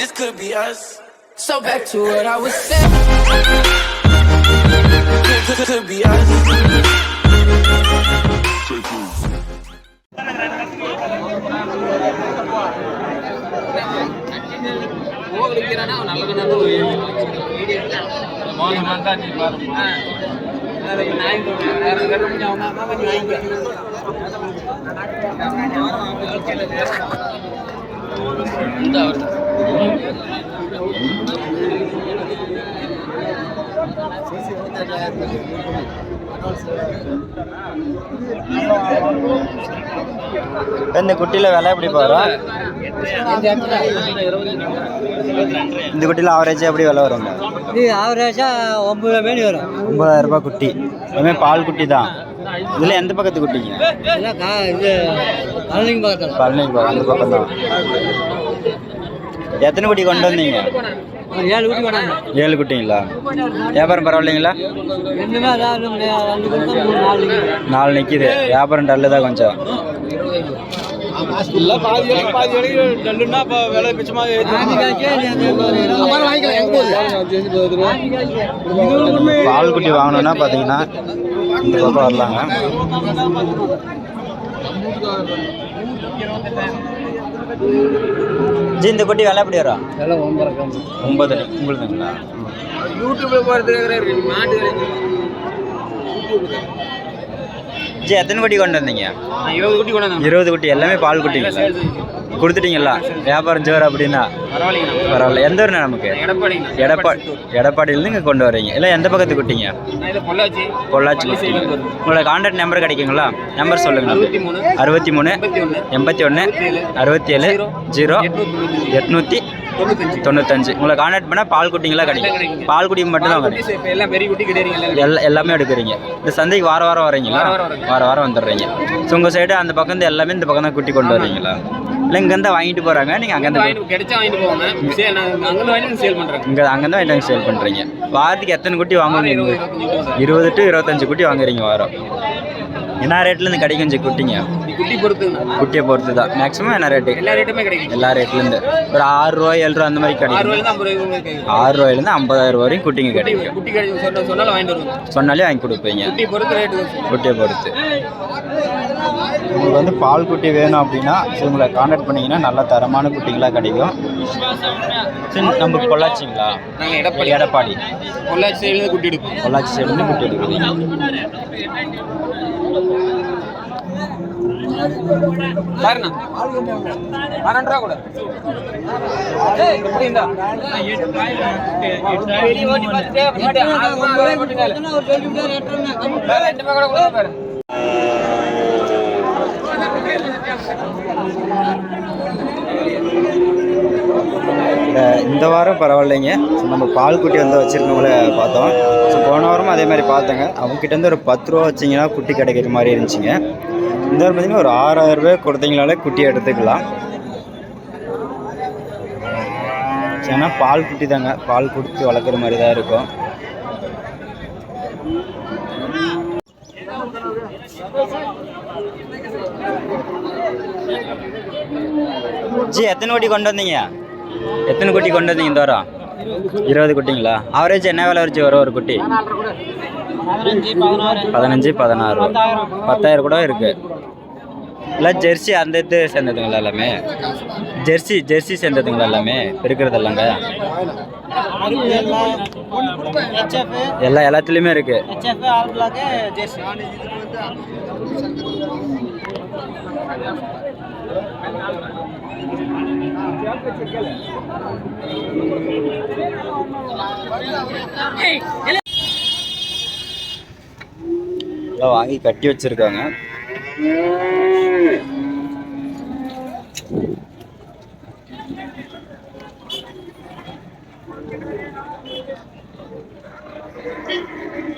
this could be us. So back to what I was saying. Could, could, be us. இந்த குட்டியில் விலை எப்படி வரும் இந்த குட்டியில் ஆவரேஜாக எப்படி விலை வருங்க ஆவரேஜாக ஒம்பது மணி வரும். ஒன்பதாயிரம் ரூபாய் குட்டி. எல்லாமே பால் குட்டி தான். இதில் எந்த பக்கத்து குட்டிங்க? பழனிக்கு பக்கத்தில். பழனிக்கு பக்கம் அந்த பக்கம் தான். எத்தனை குட்டி கொண்டு வந்தீங்க? ஏழு வேணாங்க ஏழு குட்டிங்களா? வியாபாரம் பரவாயில்லைங்களா? நாலு நாலு நிற்கிது வியாபாரம் டல்லு தான் கொஞ்சம் பால் குட்டி வாங்கணும்னா பார்த்தீங்கன்னா இந்த பக்கம் வரலாங்க. ஜி இந்த குட்டி விலை எப்படி வரும்? எல்லாம் ஒன்பது ஒன்பது. உங்களுதுங்களா? யூடியூப்ல போகிறதுக்கு மாட்டு ஜி எத்தனை குட்டி கொண்டு வந்தீங்க? இருபது குட்டி கொண்டாந்து இருபது குட்டி எல்லாமே பால் குட்டிங்களா? கொடுத்துட்டீங்களா வியாபாரம் ஜோர் அப்படின்னா? பரவாயில்ல எந்த ஊர்ண்ணா நமக்கு? எடப்பாடி. எடப்பா எடப்பாடியிலேருந்து இங்கே கொண்டு வரீங்க. இல்லை எந்த பக்கத்து இதை பொள்ளாச்சி. குட்டி. உங்களோட கான்டாக்ட் நம்பர் கிடைக்குங்களா? நம்பர் சொல்லுங்க அறுபத்தி மூணு எண்பத்தி ஒன்று அறுபத்தி ஏழு ஜீரோ எட்நூற்றி தொண்ணூத்தஞ்சு. உங்களை கான்டாக்ட் பண்ணால் பால் குட்டிங்களா கிடைக்கும். பால் குட்டி மட்டும் தான் கிடைக்கும் எல்லாம் பெரிய குட்டி கிடையாது எல்லா எல்லாமே எடுக்கிறீங்க. இந்த சந்தைக்கு வார வாரம் வரீங்களா? வார வாரம் வந்துடுறீங்க. ஸோ உங்கள் சைடு அந்த பக்கம் எல்லாமே இந்த பக்கம் தான் குட்டி கொண்டு வரீங்களா? இல்லை இங்கேருந்து வாங்கிட்டு போகிறாங்க நீங்கள் அங்கேருந்து வாங்கிட்டு கிடைச்சா வாங்கிட்டு போவாங்க. சரி நான் அங்கே வாங்கிட்டு சேல் பண்ணுறேன் இங்கே அங்கேருந்து வாங்கிட்டு சேல் பண்ணுறீங்க வாரத்துக்கு எத்தனை குட்டி வாங்குவீங்க இருபது டு இருபத்தஞ்சு குட்டி வாங்குறீங்க வாரம். என்ன ரேட்லேருந்து கிடைக்கும் ஜி குட்டிங்க? குட்டி பொறுத்துங்கண்ணா குட்டியை பொறுத்து தான். மேக்ஸிமம் என்ன ரேட்டு எல்லா ரேட்டுமே கிடைக்கும். எல்லா ரேட்லேருந்து ஒரு ஆறு ரூபா ஏழு ரூபா அந்த மாதிரி கிடைக்கும். ஆறு ரூபாயிலேருந்து ஐம்பதாயிரம் ரூபா வரைக்கும் குட்டிங்க கிடைக்கும். குட்டி கிடைக்கும். சொன்ன சொன்னாலும் வாங்கிட்டு வருவோம் சொன்னாலே வாங்கி கொடுப்பீங்க. குட்டி பொறுத்து ரேட்டு குட்டியை பொறுத்து. உங்களுக்கு வந்து பால் குட்டி வேணும் அப்படின்னா உங்களை காண்டாக்ட் பண்ணிங்கன்னா நல்ல தரமான குட்டிகளாக கிடைக்கும். சரி நம்ம பொள்ளாச்சிங்களா? நாங்கள் எடப்பாடி. எடப்பாடி. பொள்ளாச்சி சைடுலேருந்து குட்டி எடுப்போம். பொள்ளாச்சி சைடுலேருந்து குட்டி எடுக்கிறீங்க பன்னெண்டு ரூபா கூட. எப்படி இருந்தா ரெண்டு கூட பாரு. இந்த வாரம் பரவாயில்லைங்க. ஸோ நம்ம பால் குட்டி வந்து வச்சுருக்கவங்கள பார்த்தோம். ஸோ போன வாரமும் அதே மாதிரி பார்த்தோங்க. அவங்ககிட்ட வந்து ஒரு பத்து ரூபா வச்சிங்கன்னா குட்டி கிடைக்கிற மாதிரி இருந்துச்சுங்க. இந்த வாரம் பார்த்தீங்கன்னா ஒரு ஆறாயிரம் ரூபாய் கொடுத்தீங்களாலே குட்டி எடுத்துக்கலாம். ஏன்னா பால் குட்டி தாங்க. பால் கொடுத்து வளர்க்குற மாதிரி தான் இருக்கும். ஜி எத்தனை குட்டி கொண்டு வந்தீங்க? எத்தனை குட்டி கொண்டு வந்தீங்க இந்த வாரம்? இருபது குட்டிங்களா? ஆவரேஜ் என்ன விலை வச்சு வரும் ஒரு குட்டி? பதினஞ்சு பதினாறு. பத்தாயிரம் கூட இருக்குது இல்லை ஜெர்சி அந்த இது சேர்ந்ததுங்களா எல்லாமே? ஜெர்சி ஜெர்சி சேர்ந்ததுங்களா எல்லாமே? இருக்கிறது எல்லாங்க எல்லா எல்லாத்துலேயுமே இருக்கு. வாங்கி கட்டி வச்சிருக்காங்க. Thank you.